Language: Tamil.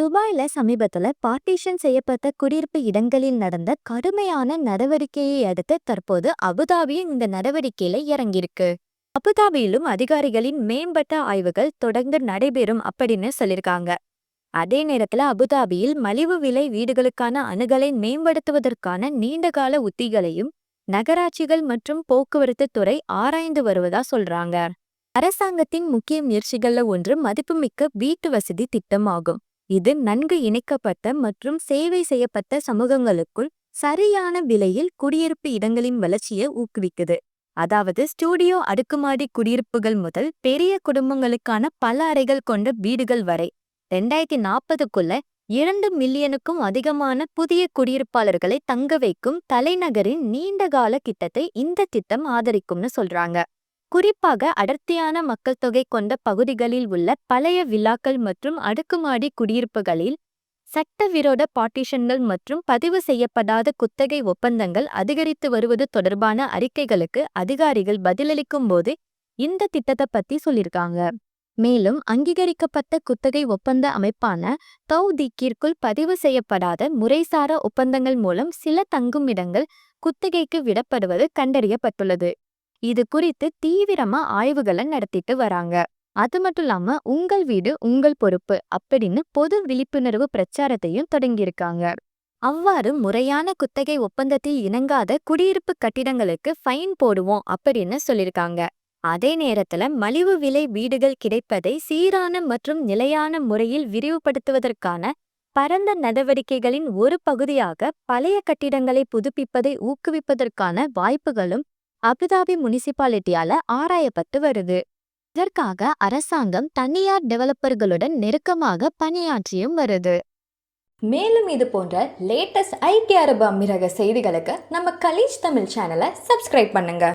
துபாயில சமீபத்துல பார்ட்டிஷன் செய்யப்பட்ட குடியிருப்பு இடங்களில் நடந்த கடுமையான நடவடிக்கையை அடுத்து தற்போது அபுதாபியும் இந்த நடவடிக்கையில இறங்கியிருக்கு. அபுதாபியிலும் அதிகாரிகளின் மேம்பட்ட ஆய்வுகள் தொடர்ந்து நடைபெறும் அப்படின்னு சொல்லியிருக்காங்க. அதே நேரத்துல அபுதாபியில் மலிவு விலை வீடுகளுக்கான அணுகலை மேம்படுத்துவதற்கான நீண்டகால உத்திகளையும் நகராட்சிகள் மற்றும் போக்குவரத்து துறை ஆராய்ந்து வருவதா சொல்றாங்க. அரசாங்கத்தின் முக்கிய முயற்சிகள்ல ஒன்று மதிப்புமிக்க வீட்டு வசதி திட்டம் ஆகும் இது நன்கு இணைக்கப்பட்ட மற்றும் சேவை செய்யப்பட்ட சமூகங்களுக்குள் சரியான விலையில் குடியிருப்பு இடங்களின் வளர்ச்சியை ஊக்குவிக்குது. அதாவது ஸ்டூடியோ அடுக்குமாடி குடியிருப்புகள் முதல் பெரிய குடும்பங்களுக்கான பல அறைகள் கொண்ட வீடுகள் வரை ரெண்டாயிரத்தி நாற்பதுக்குள்ள இரண்டு மில்லியனுக்கும் அதிகமான புதிய குடியிருப்பாளர்களை தங்க வைக்கும் தலைநகரின் நீண்டகால திட்டத்தை இந்த திட்டம் ஆதரிக்கும்னு சொல்றாங்க. குறிப்பாக அடர்த்தியான மக்கள் தொகை கொண்ட பகுதிகளில் உள்ள பழைய விழாக்கள் மற்றும் அடுக்குமாடி குடியிருப்புகளில் சட்டவிரோத பார்ட்டிஷன்கள் மற்றும் பதிவு செய்யப்படாத குத்தகை ஒப்பந்தங்கள் அதிகரித்து வருவது தொடர்பான அறிக்கைகளுக்கு அதிகாரிகள் பதிலளிக்கும் போது இந்த திட்டத்தை பத்தி சொல்லியிருக்காங்க. மேலும் அங்கீகரிக்கப்பட்ட குத்தகை ஒப்பந்த அமைப்பான தௌதீக்கிற்குள் பதிவு செய்யப்படாத முறைசாரா ஒப்பந்தங்கள் மூலம் சில தங்குமிடங்கள் குத்தகைக்கு விடப்படுவது கண்டறியப்பட்டுள்ளது. இது குறித்து தீவிரமா ஆய்வுகளை நடத்திட்டு வராங்க. அது மட்டும் இல்லாம உங்கள் வீடு உங்கள் பொறுப்பு அப்படின்னு பொது விழிப்புணர்வு பிரச்சாரத்தையும் தொடங்கியிருக்காங்க. அவ்வாறு முறையான குத்தகை ஒப்பந்தத்தில் இணங்காத குடியிருப்பு கட்டிடங்களுக்கு ஃபைன் போடுவோம் அப்படின்னு சொல்லியிருக்காங்க. அதே நேரத்துல மலிவு விலை வீடுகள் கிடைப்பதை சீரான மற்றும் நிலையான முறையில் விரிவுபடுத்துவதற்கான பரந்த நடவடிக்கைகளின் ஒரு பகுதியாக பழைய கட்டிடங்களை புதுப்பிப்பதை ஊக்குவிப்பதற்கான வாய்ப்புகளும் அபுதாபி முனிசிபாலிட்டியால ஆராயப்பட்டு வருது. இதற்காக அரசாங்கம் தனியார் டெவலப்பர்களுடன் நெருக்கமாக பணியாற்றியும் வருது. மேலும் இது போன்ற லேட்டஸ்ட் ஐக்கிய அரபு அமீரக செய்திகளுக்கு நம்ம கலீஜ் தமிழ் சேனலை சப்ஸ்கிரைப் பண்ணுங்க.